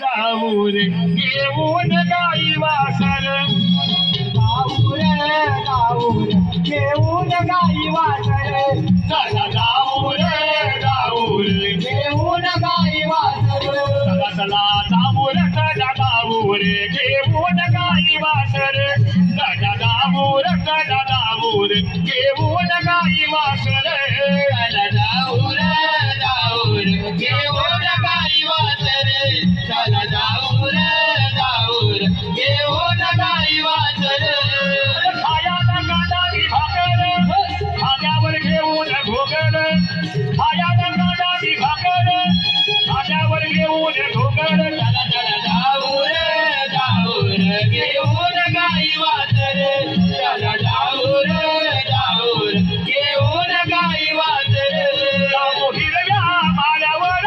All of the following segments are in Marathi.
जाऊ रे घेऊन गाई वासर. जाऊ रे जाऊ रे घेऊन गाई वासर. चला जाऊ रे जाऊ रे घेऊन गाई वासर. चला चला जाऊ रे चला जाऊ रे घेऊन गाई वासर. चला जाऊ रे चला जाऊ रे घेऊन घेऊन घोगड खायाला गाडावी भाकर. खाद्यावर घेऊन घोगड चला चला जाऊ रे जाऊ रे घेऊन गाई वासरे चला जाऊ रे जाऊ रे घेऊन गाई वासरे जाऊ हिरव्या माल्यावर.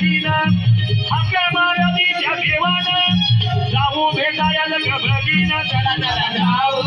घबरवीनं आपल्या महाराणीच्या देवानं. जाऊ भेटायला घबरवीनं चला चला जाऊ.